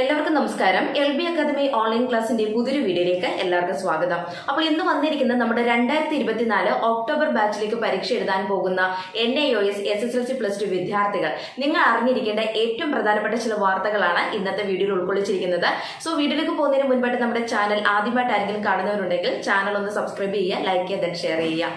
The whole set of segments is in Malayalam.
എല്ലാവർക്കും നമസ്കാരം. എൽ ബി അക്കാദമി ഓൺലൈൻ ക്ലാസിന്റെ പുതിയൊരു വീഡിയോയിലേക്ക് എല്ലാവർക്കും സ്വാഗതം. അപ്പോൾ ഇന്ന് വന്നിരിക്കുന്നത് നമ്മുടെ രണ്ടായിരത്തി ഇരുപത്തിനാല് ഒക്ടോബർ ബാച്ചിലേക്ക് പരീക്ഷ എഴുതാൻ പോകുന്ന N I O S S S L C plus two വിദ്യാർത്ഥികൾ. നിങ്ങൾ അറിഞ്ഞിരിക്കേണ്ട ഏറ്റവും പ്രധാനപ്പെട്ട ചില വാർത്തകളാണ് ഇന്നത്തെ വീഡിയോയിൽ ഉൾക്കൊള്ളിച്ചിരിക്കുന്നത്. സോ വീഡിയോയിലേക്ക് പോകുന്നതിന് മുൻപായിട്ട് നമ്മുടെ ചാനൽ ആദ്യമായിട്ട് ആരെങ്കിലും കാണുന്നവരുണ്ടെങ്കിൽ ചാനൽ ഒന്ന് സബ്സ്ക്രൈബ് ചെയ്യുക ലൈക്ക് ചെയ്യുക ഷെയർ ചെയ്യുക.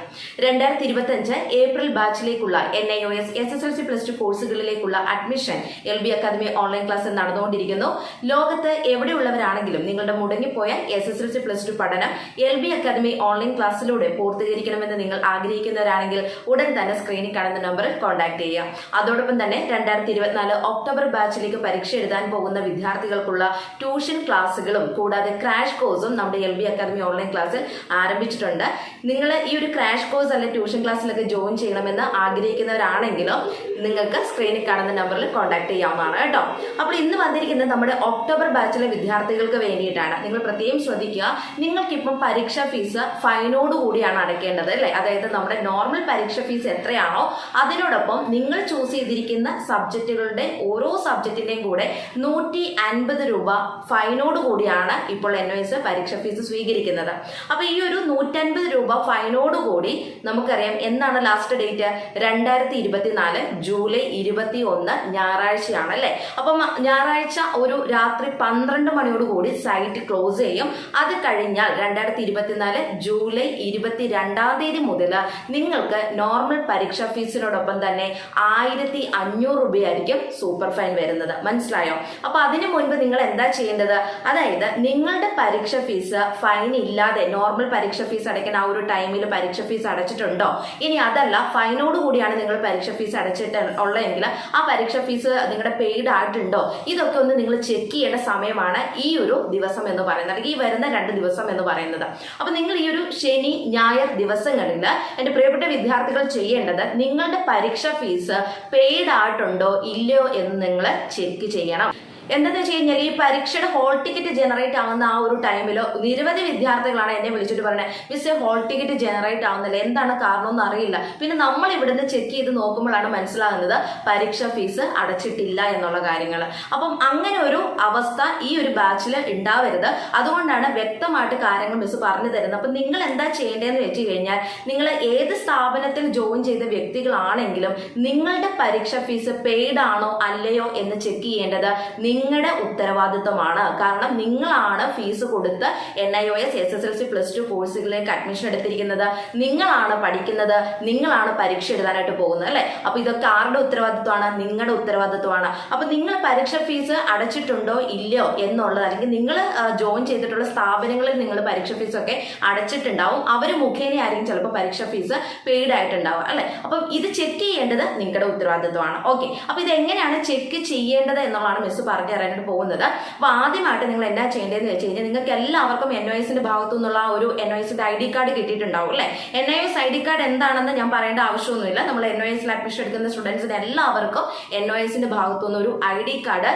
രണ്ടായിരത്തി ഇരുപത്തി അഞ്ച് April ബാച്ചിലേക്കുള്ള N I O S S S L C plus two കോഴ്സുകളിലേക്കുള്ള admission L B academy online class നടന്നുകൊണ്ടിരിക്കുന്നു. ലോകത്ത് എവിടെയുള്ളവരാണെങ്കിലും നിങ്ങളുടെ മുടങ്ങിപ്പോയ S S L C plus two പഠനം എൽ ബി അക്കാദമി ഓൺലൈൻ ക്ലാസ്സിലൂടെ പൂർത്തീകരിക്കണമെന്ന് നിങ്ങൾ ആഗ്രഹിക്കുന്നവരാണെങ്കിൽ ഉടൻ തന്നെ സ്ക്രീനിൽ കാണുന്ന നമ്പറിൽ കോൺടാക്ട് ചെയ്യുക. അതോടൊപ്പം തന്നെ രണ്ടായിരത്തി ഇരുപത്തിനാല് ഒക്ടോബർ ബാച്ചിലേക്ക് പരീക്ഷ എഴുതാൻ പോകുന്ന വിദ്യാർത്ഥികൾക്കുള്ള ട്യൂഷൻ ക്ലാസ്സുകളും കൂടാതെ ക്രാഷ് കോഴ്സും നമ്മുടെ എൽ ബി അക്കാദമി ഓൺലൈൻ ക്ലാസ്സിൽ ആരംഭിച്ചിട്ടുണ്ട്. നിങ്ങൾ ഈ ഒരു ക്രാഷ് കോഴ്സ് അല്ലെങ്കിൽ ട്യൂഷൻ ക്ലാസ്സിലൊക്കെ ജോയിൻ ചെയ്യണമെന്ന് ആഗ്രഹിക്കുന്നവരാണെങ്കിലും നിങ്ങൾക്ക് സ്ക്രീനിൽ കാണുന്ന നമ്പറിൽ കോൺടാക്ട് ചെയ്യാവുന്നതാണ് കേട്ടോ. അപ്പോൾ ഇന്ന് വന്നിരിക്കുന്നത് നമ്മുടെ ഒക്ടോബർ ബാച്ചിലെ വിദ്യാർത്ഥികൾക്ക് വേണ്ടിയിട്ടാണ്. നിങ്ങൾ പ്രത്യേകം ശ്രദ്ധിക്കുക. നിങ്ങൾക്കിപ്പം പരീക്ഷാ ഫീസ് ഫൈനോട് കൂടിയാണ് അടയ്ക്കേണ്ടത് അല്ലേ? അതായത് നമ്മുടെ നോർമൽ പരീക്ഷ ഫീസ് എത്രയാണോ അതിനോടൊപ്പം നിങ്ങൾ ചൂസ് ചെയ്തിരിക്കുന്ന സബ്ജക്റ്റുകളുടെ ഓരോ സബ്ജക്റ്റിന്റെയും കൂടെ നൂറ്റി അൻപത് രൂപ ഫൈനോട് കൂടിയാണ് ഇപ്പോൾ എൻ എസ് പരീക്ഷ ഫീസ് സ്വീകരിക്കുന്നത്. അപ്പോൾ ഈ ഒരു നൂറ്റൻപത് രൂപ ഫൈനോട് കൂടി നമുക്കറിയാം എന്നാണ് ലാസ്റ്റ് ഡേറ്റ്? രണ്ടായിരത്തി ഇരുപത്തിനാല് ജൂലൈ ഇരുപത്തി ഒന്ന് ഞായറാഴ്ചയാണ് അല്ലേ? അപ്പം ഞായറാഴ്ച ഒരു രാത്രി പന്ത്രണ്ട് മണിയോട് കൂടി സൈറ്റ് ക്ലോസ് ചെയ്യും. അത് കഴിഞ്ഞാൽ രണ്ടായിരത്തി ഇരുപത്തിനാല് ജൂലൈ ഇരുപത്തി രണ്ടാം തീയതി മുതൽ നിങ്ങൾക്ക് നോർമൽ പരീക്ഷാ ഫീസിനോടൊപ്പം തന്നെ ആയിരത്തി അഞ്ഞൂറ് രൂപയായിരിക്കും സൂപ്പർ ഫൈൻ വരുന്നത്. മനസ്സിലായോ? അപ്പൊ അതിനു മുൻപ് നിങ്ങൾ എന്താ ചെയ്യേണ്ടത്? അതായത് നിങ്ങളുടെ പരീക്ഷ ഫീസ് ഫൈൻ ഇല്ലാതെ നോർമൽ പരീക്ഷ ഫീസ് അടയ്ക്കുന്ന ആ ഒരു ടൈമിൽ പരീക്ഷ ഫീസ് അടച്ചിട്ടുണ്ടോ? ഇനി അതല്ല ഫൈനോട് കൂടിയാണ് നിങ്ങൾ പരീക്ഷ ഫീസ് അടച്ചിട്ട് ഉള്ളതെങ്കിൽ ആ പരീക്ഷ ഫീസ് നിങ്ങളുടെ പെയ്ഡ് ആയിട്ടുണ്ടോ? ഇതൊക്കെ ഒന്ന് നിങ്ങൾ ചെക്ക് ചെയ്യേണ്ട സമയമാണ് ഈ ഒരു ദിവസം എന്ന് പറയുന്നത് അല്ലെങ്കിൽ ഈ വരുന്ന രണ്ട് ദിവസം എന്ന് പറയുന്നത്. അപ്പൊ നിങ്ങൾ ഈ ഒരു ശനി ഞായർ ദിവസങ്ങളിൽ എന്റെ പ്രിയപ്പെട്ട വിദ്യാർത്ഥികൾ ചെയ്യേണ്ടത് നിങ്ങളുടെ പരീക്ഷ ഫീസ് പെയ്ഡ് ആയിട്ടുണ്ടോ ഇല്ലയോ എന്ന് നിങ്ങൾ ചെക്ക് ചെയ്യണം. എന്താണെന്ന് വെച്ച് കഴിഞ്ഞാൽ ഈ പരീക്ഷയുടെ ഹോൾ ടിക്കറ്റ് ജനറേറ്റ് ആവുന്ന ആ ഒരു ടൈമിൽ നിരവധി വിദ്യാർത്ഥികളാണ് എന്നെ വിളിച്ചിട്ട് പറയുന്നത് മിസ് ഹോൾ ടിക്കറ്റ് ജനറേറ്റ് ആവുന്നില്ല. എന്താണ് കാരണം എന്ന് അറിയില്ല. പിന്നെ നമ്മൾ ഇവിടുന്ന് ചെക്ക് ചെയ്ത് നോക്കുമ്പോഴാണ് മനസ്സിലാകുന്നത് പരീക്ഷ ഫീസ് അടച്ചിട്ടില്ല എന്നുള്ള കാര്യങ്ങൾ അപ്പം അങ്ങനെ ഒരു അവസ്ഥ ഈ ഒരു ബാച്ചിൽ ഉണ്ടാവരുത്. അതുകൊണ്ടാണ് വ്യക്തമായിട്ട് കാര്യങ്ങൾ മിസ് പറഞ്ഞു തരുന്നത്. അപ്പം നിങ്ങൾ എന്താ ചെയ്യേണ്ടതെന്ന് വെച്ച് കഴിഞ്ഞാൽ നിങ്ങൾ ഏത് സ്ഥാപനത്തിൽ ജോയിൻ ചെയ്ത വ്യക്തികളാണെങ്കിലും നിങ്ങളുടെ പരീക്ഷ ഫീസ് പെയ്ഡ് ആണോ അല്ലയോ എന്ന് ചെക്ക് ചെയ്യേണ്ടത് നിങ്ങളുടെ ഉത്തരവാദിത്വമാണ്. കാരണം നിങ്ങളാണ് ഫീസ് കൊടുത്ത് N I O S S S L C plus two കോഴ്സുകളിലേക്ക് അഡ്മിഷൻ എടുത്തിരിക്കുന്നത്. നിങ്ങളാണ് പഠിക്കുന്നത്. നിങ്ങളാണ് പരീക്ഷ എഴുതാനായിട്ട് പോകുന്നത് അല്ലെ? അപ്പൊ ഇതൊക്കെ ആരുടെ ഉത്തരവാദിത്വമാണ്? നിങ്ങളുടെ ഉത്തരവാദിത്വമാണ്. അപ്പൊ നിങ്ങൾ പരീക്ഷ ഫീസ് അടച്ചിട്ടുണ്ടോ? ഇല്ലയോ എന്നുള്ളത് അല്ലെങ്കിൽ നിങ്ങൾ ജോയിൻ ചെയ്തിട്ടുള്ള സ്ഥാപനങ്ങളിൽ നിങ്ങൾ പരീക്ഷ ഫീസ് ഒക്കെ അടച്ചിട്ടുണ്ടാവും. അവർ മുഖേനയായിരിക്കും ചിലപ്പോൾ പരീക്ഷ ഫീസ് പെയ്ഡ് ആയിട്ടുണ്ടാവും അല്ലെ? അപ്പം ഇത് ചെക്ക് ചെയ്യേണ്ടത് നിങ്ങളുടെ ഉത്തരവാദിത്വമാണ്. ഓക്കെ അപ്പൊ ഇത് എങ്ങനെയാണ് ചെക്ക് ചെയ്യേണ്ടത് എന്നുള്ളതാണ് മിസ് പറഞ്ഞു തരാനായിട്ട് പോകുന്നത്. അപ്പൊ ആദ്യമായിട്ട് നിങ്ങൾ എന്നാ ചെയ്യേണ്ടതെന്ന് വെച്ച് കഴിഞ്ഞാൽ നിങ്ങൾക്ക് എല്ലാവർക്കും എൻ ഒ എസിന്റെ ഭാഗത്തു നിന്നുള്ള ആ ഒരു എൻ ഒ എസിന്റെ ഐ ഡി കാർഡ് കിട്ടിയിട്ടുണ്ടാവും അല്ലെ? N O S I D card എന്താണെന്ന് ഞാൻ പറയേണ്ട ആവശ്യമൊന്നുമില്ല. നമ്മൾ എൻ ഒ എസിൽ അഡ്മിഷൻ എടുക്കുന്ന സ്റ്റുഡൻസിന് എല്ലാവർക്കും എൻ ഒ എസിന്റെ ഭാഗത്തു നിന്ന് ഒരു ഐ ഡി കാർഡ്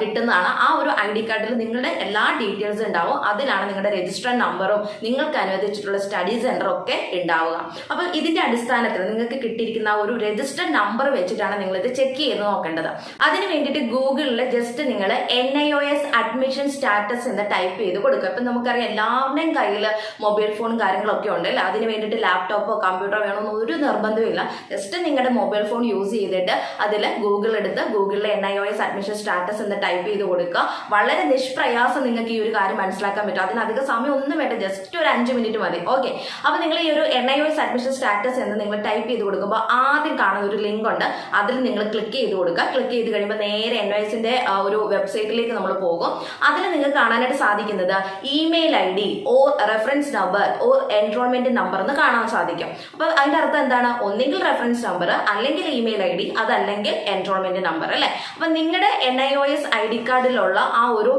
കിട്ടുന്നതാണ്. ആ ഒരു ഐ ഡി കാർഡിൽ നിങ്ങളുടെ എല്ലാ ഡീറ്റെയിൽസ് ഉണ്ടാവും. അതിലാണ് നിങ്ങളുടെ രജിസ്റ്റർ നമ്പറും നിങ്ങൾക്ക് അനുവദിച്ചിട്ടുള്ള സ്റ്റഡി സെന്റർ ഒക്കെ ഉണ്ടാവുക. അപ്പൊ ഇതിന്റെ അടിസ്ഥാനത്തിൽ നിങ്ങൾക്ക് കിട്ടിയിരിക്കുന്ന ഒരു രജിസ്റ്റർ നമ്പർ വെച്ചിട്ടാണ് നിങ്ങൾ ഇത് ചെക്ക് ചെയ്ത് നോക്കേണ്ടത്. അതിന് വേണ്ടിയിട്ട് ഗൂഗിളിൽ ജസ്റ്റ് നിങ്ങൾ N I O S admission status എന്ന് ടൈപ്പ് ചെയ്ത് കൊടുക്കുക. ഇപ്പം നമുക്കറിയാം എല്ലാവരുടെയും കയ്യിൽ മൊബൈൽ ഫോണും കാര്യങ്ങളൊക്കെ ഉണ്ട് അല്ലേ? അതിന് വേണ്ടിയിട്ട് ലാപ്ടോപ്പോ കമ്പ്യൂട്ടറോ വേണമെന്ന് ഒരു നിർബന്ധമില്ല ജസ്റ്റ് നിങ്ങളുടെ മൊബൈൽ ഫോൺ യൂസ് ചെയ്തിട്ട് അതിൽ ഗൂഗിൾ എടുത്ത് ഗൂഗിളിലെ N I O S admission status എന്ന് ടൈപ്പ് ചെയ്ത് കൊടുക്കുക. വളരെ നിഷ്പ്രയാസം നിങ്ങൾക്ക് ഈ ഒരു കാര്യം മനസ്സിലാക്കാൻ പറ്റും. അതിനധികം സമയം ഒന്നും വേണ്ട. ജസ്റ്റ് ഒരു അഞ്ച് മിനിറ്റ് മതി. ഓക്കെ അപ്പോൾ നിങ്ങൾ ഈ ഒരു N I O S admission status എന്ന് നിങ്ങൾ ടൈപ്പ് ചെയ്ത് കൊടുക്കുമ്പോൾ ആദ്യം കാണുന്ന ഒരു ലിങ്ക് ഉണ്ട്. അതിൽ നിങ്ങൾ ക്ലിക്ക് ചെയ്ത് കൊടുക്കുക. ക്ലിക്ക് ചെയ്ത് കഴിയുമ്പോൾ നേരെ എൻ ഒ എസിന്റെ ഒരു വെബ്സൈറ്റിലേക്ക് നമ്മൾ പോകും. അതിൽ നിങ്ങൾക്ക് കാണാനായിട്ട് സാധിക്കുന്നത് email I D or reference number or enrolment number എന്ന് കാണാൻ സാധിക്കും. അപ്പോൾ അതിന്റെ അർത്ഥം എന്താണ്? ഒന്നെങ്കിൽ റെഫറൻസ് നമ്പർ അല്ലെങ്കിൽ ഇമെയിൽ ഐ ഡി അതല്ലെങ്കിൽ എൻറോൾമെന്റ് നമ്പർ അല്ലേ? അപ്പൊ നിങ്ങളുടെ N I O S I D കാർഡിലുള്ള ആ ഒരു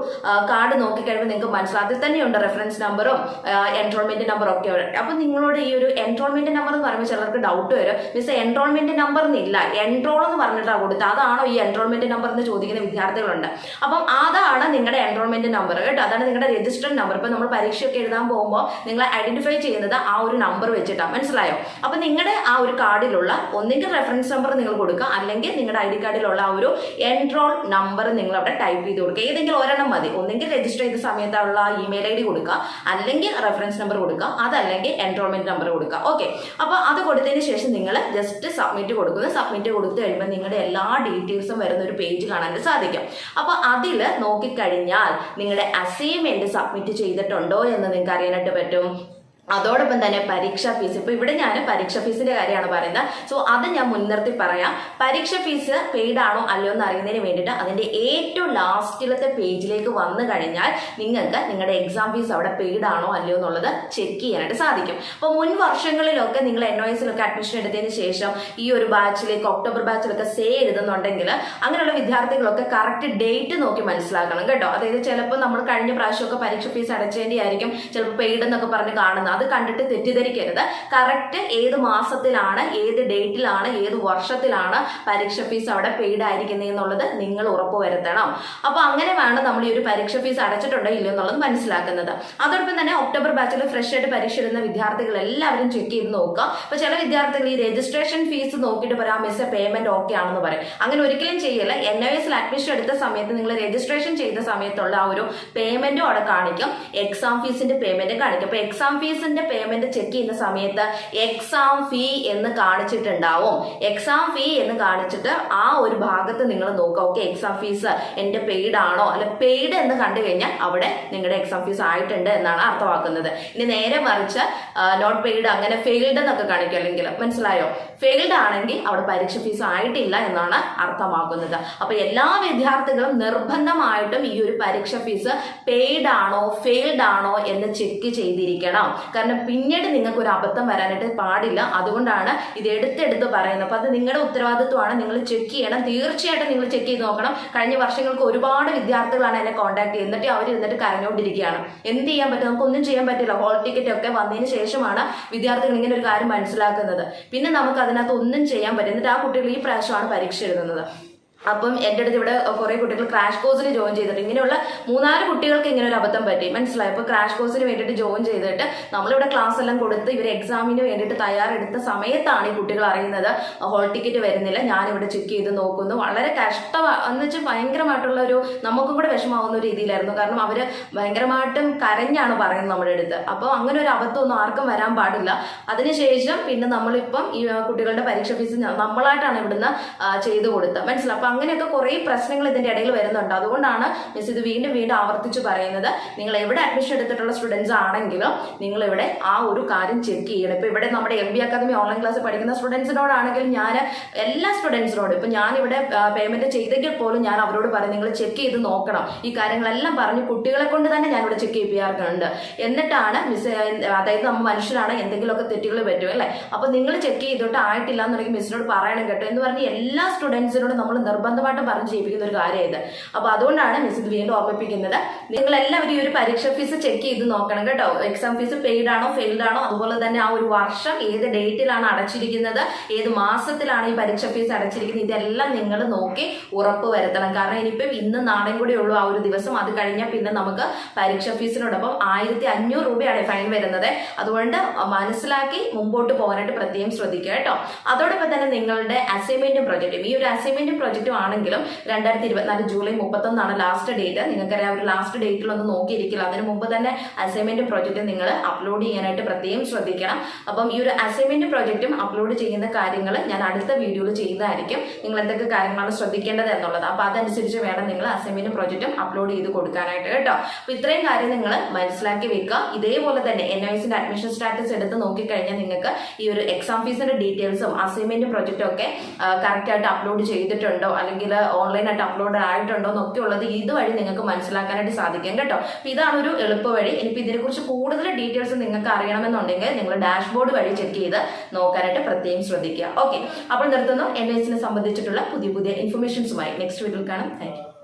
കാർഡ് നോക്കിക്കഴിയുമ്പോൾ നിങ്ങൾക്ക് മനസ്സിലാക്കി തന്നെയുണ്ട് റെഫറൻസ് നമ്പറും എൻറോൾമെന്റ് നമ്പറും ഒക്കെ. ഉണ്ട് അപ്പൊ നിങ്ങളോട് ഈ ഒരു എൻറോൾമെന്റ് നമ്പർ എന്ന് പറയുമ്പോൾ ചിലർക്ക് ഡൗട്ട് വരും. മിസ് എൻറോൾമെന്റ് നമ്പർ എന്നില്ല എൻറോൾ എന്ന് പറഞ്ഞിട്ടാണ് കൊടുത്തത്. അതാണോ ഈ എൻറോൾമെന്റ് നമ്പർ എന്ന് ചോദിക്കുന്ന വിദ്യാർത്ഥികളുണ്ട്. അപ്പം അതാണ് നിങ്ങളുടെ എൻറോൾമെന്റ് നമ്പർ കേട്ടോ. അതാണ് നിങ്ങളുടെ രജിസ്റ്റർഡ് നമ്പർ ഇപ്പൊ നമ്മൾ പരീക്ഷയൊക്കെ എഴുതാൻ പോകുമ്പോൾ നിങ്ങൾ ഐഡന്റിഫൈ ചെയ്യുന്നത് ആ ഒരു നമ്പർ വെച്ചിട്ടാണ് മനസ്സിലായോ? അപ്പൊ നിങ്ങളുടെ ആ ഒരു കാർഡിലുള്ള ഒന്നെങ്കിൽ റെഫറൻസ് നമ്പർ നിങ്ങൾ കൊടുക്കുക. അല്ലെങ്കിൽ നിങ്ങളുടെ ഐ ഡി കാർഡിലുള്ള ആ ഒരു എൻറോൾ നമ്പർ നിങ്ങൾ അവിടെ ടൈപ്പ് ചെയ്ത് കൊടുക്കുക. ഏതെങ്കിലും ഒരെണ്ണം മതി. ഒന്നെങ്കിൽ രജിസ്റ്റർ ചെയ്ത സമയത്തുള്ള ഇമെയിൽ ഐ ഡി കൊടുക്കുക. അല്ലെങ്കിൽ റെഫറൻസ് നമ്പർ കൊടുക്കുക. അതല്ലെങ്കിൽ എൻറോൾമെന്റ് നമ്പർ കൊടുക്കുക. ഓക്കെ അപ്പോൾ അത് കൊടുത്തതിന് ശേഷം നിങ്ങൾ ജസ്റ്റ് സബ്മിറ്റ് കൊടുക്കുന്നു. സബ്മിറ്റ് കൊടുത്തു കഴിയുമ്പോൾ നിങ്ങളുടെ എല്ലാ ഡീറ്റെയിൽസും വരുന്ന ഒരു പേജ് കാണാൻ സാധിക്കും. അപ്പോൾ അതിൽ നോക്കിക്കഴിഞ്ഞാൽ നിങ്ങളുടെ അസൈൻമെന്റ് സബ്മിറ്റ് ചെയ്തിട്ടുണ്ടോ എന്ന് നിങ്ങൾക്ക് അറിയാനായിട്ട് പറ്റും. അതോടൊപ്പം തന്നെ പരീക്ഷാ ഫീസ് ഇപ്പൊ ഇവിടെ ഞാൻ പരീക്ഷ ഫീസിന്റെ കാര്യമാണ് പറയുന്നത്. സോ അത് ഞാൻ മുൻനിർത്തി പറയാം. പരീക്ഷ ഫീസ് പെയ്ഡ് ആണോ അല്ലയോ എന്ന് അറിയുന്നതിന് വേണ്ടിയിട്ട് അതിന്റെ ഏറ്റവും ലാസ്റ്റിലത്തെ പേജിലേക്ക് വന്നു കഴിഞ്ഞാൽ നിങ്ങൾക്ക് നിങ്ങളുടെ എക്സാം ഫീസ് അവിടെ പെയ്ഡ് ആണോ അല്ലയോ എന്നുള്ളത് ചെക്ക് ചെയ്യാനായിട്ട് സാധിക്കും. അപ്പോൾ മുൻ വർഷങ്ങളിലൊക്കെ നിങ്ങൾ എൻ ഒ എസിലൊക്കെ അഡ്മിഷൻ എടുത്തതിന് ശേഷം ഈ ഒരു ബാച്ചിലേക്ക് ഒക്ടോബർ ബാച്ചിലൊക്കെ സേ എഴുതുന്നുണ്ടെങ്കിൽ അങ്ങനെയുള്ള വിദ്യാർത്ഥികളൊക്കെ കറക്റ്റ് ഡേറ്റ് നോക്കി മനസ്സിലാക്കണം കേട്ടോ. അതായത് ചിലപ്പോൾ നമ്മൾ കഴിഞ്ഞ പ്രാവശ്യമൊക്കെ പരീക്ഷ ഫീസ് അടച്ചേണ്ടി ആയിരിക്കും ചിലപ്പോൾ പെയ്ഡ് എന്നൊക്കെ പറഞ്ഞ് കാണുന്നത്. അത് കണ്ടിട്ട് തെറ്റിദ്ധരിക്കരുത്. കറക്റ്റ് ഏത് മാസത്തിലാണ് ഏത് ഡേറ്റിലാണ് ഏത് വർഷത്തിലാണ് പരീക്ഷ ഫീസ് അവിടെ പെയ്ഡ് ആയിരിക്കുന്നത് എന്നുള്ളത് നിങ്ങൾ ഉറപ്പുവരുത്തണം അപ്പൊ അങ്ങനെ വേണം നമ്മൾ ഈ ഒരു പരീക്ഷ ഫീസ് അടച്ചിട്ടുണ്ടോ ഇല്ലയോ എന്നുള്ളത് മനസ്സിലാക്കുന്നത്. അതോടൊപ്പം തന്നെ ഒക്ടോബർ ബാച്ചിൽ ഫ്രഷ് ആയിട്ട് പരീക്ഷ എഴുതുന്ന വിദ്യാർത്ഥികൾ എല്ലാവരും ചെക്ക് ചെയ്ത് നോക്കുക. അപ്പൊ ചില വിദ്യാർത്ഥികൾ ഈ രജിസ്ട്രേഷൻ ഫീസ് നോക്കിയിട്ട് പറയാം മിസ് പേയ്മെന്റ് ഓക്കെ ആണെന്ന് പറയും. അങ്ങനെ ഒരിക്കലും ചെയ്യല്ല. എൻ ഒ എസിൽ അഡ്മിഷൻ എടുത്ത സമയത്ത് നിങ്ങൾ രജിസ്ട്രേഷൻ ചെയ്ത സമയത്തുള്ള ആ ഒരു പേയ്മെന്റും അവിടെ കാണിക്കും. എക്സാം ഫീസിന്റെ പേയ്മെന്റ് കാണിക്കും. അപ്പൊ എക്സാം ഫീസിന്റെ പേയ്മെന്റ് ചെക്ക് ചെയ്യുന്ന സമയത്ത് എക്സാം ഫീ എന്ന് കാണിച്ചിട്ടുണ്ടാവും. എക്സാം ഫീ എന്ന് കാണിച്ചിട്ട് ആ ഒരു ഭാഗത്ത് നിങ്ങൾ നോക്കുക. ഓക്കെ എക്സാം ഫീസ് എന്റെ പെയ്ഡ് ആണോ? അല്ല പെയ്ഡ് എന്ന് കണ്ടു കഴിഞ്ഞാൽ അവിടെ നിങ്ങളുടെ എക്സാം ഫീസ് ആയിട്ടുണ്ട് എന്നാണ് അർത്ഥമാക്കുന്നത്. ഇനി നേരെ മറിച്ച് നോട്ട് പെയ്ഡ് അങ്ങനെ ഫെയിൽഡ് എന്നൊക്കെ കാണിക്കും അല്ലെങ്കിൽ മനസ്സിലായോ? ഫെയിൽഡ് ആണെങ്കിൽ അവിടെ പരീക്ഷ ഫീസ് ആയിട്ടില്ല എന്നാണ് അർത്ഥമാക്കുന്നത്. അപ്പൊ എല്ലാ വിദ്യാർത്ഥികളും നിർബന്ധമായിട്ടും ഈ ഒരു പരീക്ഷ ഫീസ് പെയ്ഡ് ആണോ ഫെയിൽഡ് ആണോ എന്ന് ചെക്ക് ചെയ്തിരിക്കണം. കാരണം പിന്നീട് നിങ്ങൾക്ക് ഒരു അബദ്ധം വരാനായിട്ട് പാടില്ല. അതുകൊണ്ടാണ് ഇത് എടുത്തെടുത്ത് പറയുന്നത്. അപ്പൊ അത് നിങ്ങളുടെ ഉത്തരവാദിത്വമാണ്. നിങ്ങൾ ചെക്ക് ചെയ്യണം. തീർച്ചയായിട്ടും നിങ്ങൾ ചെക്ക് ചെയ്ത് നോക്കണം. കഴിഞ്ഞ വർഷങ്ങൾക്ക് ഒരുപാട് വിദ്യാർത്ഥികളാണ് എന്നെ കോൺടാക്ട് ചെയ്യുന്നത്. എന്നിട്ട് അവർ ഇരുന്നിട്ട് കരഞ്ഞുകൊണ്ടിരിക്കുകയാണ് എന്ത് ചെയ്യാൻ പറ്റും? നമുക്കൊന്നും ചെയ്യാൻ പറ്റില്ല. ഹോൾ ടിക്കറ്റ് ഒക്കെ വന്നതിന് ശേഷമാണ് വിദ്യാർത്ഥികൾ ഇങ്ങനെ ഒരു കാര്യം മനസ്സിലാക്കുന്നത്. പിന്നെ നമുക്ക് അതിനകത്ത് ഒന്നും ചെയ്യാൻ പറ്റും എന്നിട്ട് ആ കുട്ടികൾ ഈ പ്രാവശ്യമാണ് പരീക്ഷ എഴുതുന്നത്. അപ്പം എന്റെ അടുത്ത് ഇവിടെ കുറെ കുട്ടികൾ ക്രാഷ് കോഴ്സിന് ജോയിൻ ചെയ്തിട്ട് ഇങ്ങനെയുള്ള മൂന്നാൽ കുട്ടികൾക്ക് ഇങ്ങനെ ഒരു അബദ്ധം പറ്റി. മനസ്സിലായി? അപ്പോൾ ക്രാഷ് കോഴ്സിന് വേണ്ടിയിട്ട് ജോയിൻ ചെയ്തിട്ട് നമ്മളിവിടെ ക്ലാസ് എല്ലാം കൊടുത്ത് ഇവർ എക്സാമിന് വേണ്ടിയിട്ട് തയ്യാറെടുത്ത സമയത്താണ് ഈ കുട്ടികൾ അറിയുന്നത്. ഹോൾ ടിക്കറ്റ് വരുന്നില്ല. ഞാനിവിടെ ചെക്ക് ചെയ്ത് നോക്കുന്നു. വളരെ കഷ്ടമാണ് എന്ന് വെച്ചാൽ ഭയങ്കരമായിട്ടുള്ള ഒരു നമുക്കും കൂടെ വിഷമാവുന്ന രീതിയിലായിരുന്നു. കാരണം അവർ ഭയങ്കരമായിട്ടും കരഞ്ഞാണ് പറയുന്നത് നമ്മുടെ അടുത്ത്. അപ്പോൾ അങ്ങനെ ഒരു അബദ്ധമൊന്നും ആർക്കും വരാൻ പാടില്ല. അതിനുശേഷം പിന്നെ നമ്മളിപ്പം ഈ കുട്ടികളുടെ പരീക്ഷ ഫീസ് നമ്മളായിട്ടാണ് ഇവിടുന്ന് ചെയ്ത് കൊടുത്തത്. മനസ്സിലായി? അങ്ങനെയൊക്കെ കുറേ പ്രശ്നങ്ങൾ ഇതിന്റെ ഇടയിൽ വരുന്നുണ്ട്. അതുകൊണ്ടാണ് മിസ് ഇത് വീണ്ടും വീണ്ടും ആവർത്തിച്ച് പറയുന്നത്. നിങ്ങൾ എവിടെ അഡ്മിഷൻ എടുത്തിട്ടുള്ള സ്റ്റുഡൻസ് ആണെങ്കിലും നിങ്ങൾ ഇവിടെ ആ ഒരു കാര്യം ചെക്ക് ചെയ്യണം. ഇപ്പൊ ഇവിടെ നമ്മുടെ M B academy online class പഠിക്കുന്ന സ്റ്റുഡൻസിനോടാണെങ്കിൽ ഞാൻ എല്ലാ സ്റ്റുഡൻസിനോടും ഇപ്പൊ ഞാൻ ഇവിടെ പേയ്മെന്റ് ചെയ്തെങ്കിൽ പോലും ഞാൻ അവരോട് പറയും നിങ്ങൾ ചെക്ക് ചെയ്ത് നോക്കണം. ഈ കാര്യങ്ങളെല്ലാം പറഞ്ഞ് കുട്ടികളെ കൊണ്ട് തന്നെ ഞാൻ ഇവിടെ ചെക്ക് ചെയ്യിപ്പിക്കാറുണ്ട്. എന്നിട്ടാണ് മിസ് അതായത് നമ്മൾ മനുഷ്യരാണ് എന്തെങ്കിലുമൊക്കെ തെറ്റുകൾ പറ്റും അല്ലേ? അപ്പോൾ നിങ്ങൾ ചെക്ക് ചെയ്തിട്ട് ആയിട്ടില്ല എന്നുണ്ടെങ്കിൽ മിസ്സിനോട് പറയണം കേട്ടോ. എന്ന് പറഞ്ഞ് എല്ലാ സ്റ്റുഡൻസിനോടും നമ്മൾ നിർബന്ധമായിട്ടും പറഞ്ഞ് ചെയ്യിപ്പിക്കുന്ന ഒരു കാര്യം ഇത് അപ്പൊ അതുകൊണ്ടാണ് മിസ് ഇത് വീണ്ടും ഓർമ്മിപ്പിക്കുന്നത്. നിങ്ങൾ എല്ലാവരും ഈ ഒരു പരീക്ഷ ഫീസ് ചെക്ക് ചെയ്ത് നോക്കണം കേട്ടോ. എക്സാം ഫീസ് പെയ്ഡ് ആണോ ഫെയിൽഡ് ആണോ? അതുപോലെ തന്നെ ആ ഒരു വർഷം ഏത് ഡേറ്റിലാണ് അടച്ചിരിക്കുന്നത് ഏത് മാസത്തിലാണ് ഈ പരീക്ഷ ഫീസ് അടച്ചിരിക്കുന്നത് ഇതെല്ലാം നിങ്ങൾ നോക്കി ഉറപ്പ് വരുത്തണം. കാരണം ഇനിയിപ്പം ഇന്ന് നാളെയും കൂടി ഉള്ളൂ ആ ഒരു ദിവസം. അത് കഴിഞ്ഞാൽ പിന്നെ നമുക്ക് പരീക്ഷ ഫീസിനോടൊപ്പം ആയിരത്തി അഞ്ഞൂറ് രൂപയാണ് ഫൈൻ വരുന്നത്. അതുകൊണ്ട് മനസ്സിലാക്കി മുമ്പോട്ട് പോകാനായിട്ട് പ്രത്യേകം ശ്രദ്ധിക്കുക കേട്ടോ. അതോടൊപ്പം തന്നെ നിങ്ങളുടെ അസൈൻമെന്റും പ്രൊജക്റ്റും ഈ ഒരു അസൈൻമെന്റും പ്രൊജക്റ്റും ആണെങ്കിലും രണ്ടായിരത്തി ഇരുപത്തിനാല് ജൂലൈ മുപ്പത്തൊന്നാണ് ലാസ്റ്റ് ഡേറ്റ് നിങ്ങൾക്കറിയാം ഒരു ലാസ്റ്റ് ഡേറ്റിൽ ഒന്ന് നോക്കിയിരിക്കില്ല. അതിന് മുമ്പ് തന്നെ അസൈൻമെന്റ് പ്രോജക്റ്റ് നിങ്ങൾ അപ്ലോഡ് ചെയ്യാനായിട്ട് പ്രത്യേകം ശ്രദ്ധിക്കണം. അപ്പം ഈ ഒരു അസൈൻമെന്റ് പ്രോജക്റ്റും അപ്ലോഡ് ചെയ്യുന്ന കാര്യങ്ങൾ ഞാൻ അടുത്ത വീഡിയോയിൽ ചെയ്യുന്നതായിരിക്കും. നിങ്ങൾ എന്തൊക്കെ കാര്യങ്ങളാണ് ശ്രദ്ധിക്കേണ്ടത് എന്നുള്ളത്. അപ്പോൾ അതനുസരിച്ച് വേണം നിങ്ങൾ അസൈൻമെന്റ് പ്രോജക്റ്റും അപ്ലോഡ് ചെയ്ത് കൊടുക്കാനായിട്ട് കേട്ടോ. അപ്പോൾ ഇത്രയും കാര്യം നിങ്ങൾ മനസ്സിലാക്കി വെക്കുക. ഇതേപോലെ തന്നെ എൻ ഐസിന്റെ അഡ്മിഷൻ സ്റ്റാറ്റസ് എടുത്ത് നോക്കിക്കഴിഞ്ഞാൽ നിങ്ങൾക്ക് ഈ ഒരു എക്സാം ഫീസിന്റെ ഡീറ്റെയിൽസും അസൈൻമെന്റ് പ്രോജക്റ്റും ഒക്കെ കറക്റ്റ് ആയിട്ട് അപ്ലോഡ് ചെയ്തിട്ടുണ്ടോ അല്ലെങ്കിൽ ഓൺലൈനായിട്ട് അപ്ലോഡ് ആയിട്ടുണ്ടോ എന്നൊക്കെ ഉള്ളത് ഇതുവഴി നിങ്ങൾക്ക് മനസ്സിലാക്കാനായിട്ട് സാധിക്കും കേട്ടോ. അപ്പോൾ ഇതാണ് ഒരു എളുപ്പ വഴി ഇനിയിപ്പോൾ ഇതിനെക്കുറിച്ച് കൂടുതൽ ഡീറ്റെയിൽസ് നിങ്ങൾക്ക് അറിയണമെന്നുണ്ടെങ്കിൽ നിങ്ങൾ ഡാഷ്ബോർഡ് വഴി ചെക്ക് ചെയ്ത് നോക്കാനായിട്ട് പ്രത്യേകം ശ്രദ്ധിക്കുക. ഓക്കെ അപ്പോൾ നിർത്തുന്നു. എൻ എസിനെ സംബന്ധിച്ചിട്ടുള്ള പുതിയ പുതിയ ഇൻഫർമേഷൻസുമായി നെക്സ്റ്റ് വീഡിയോയിൽ കാണാം. താങ്ക്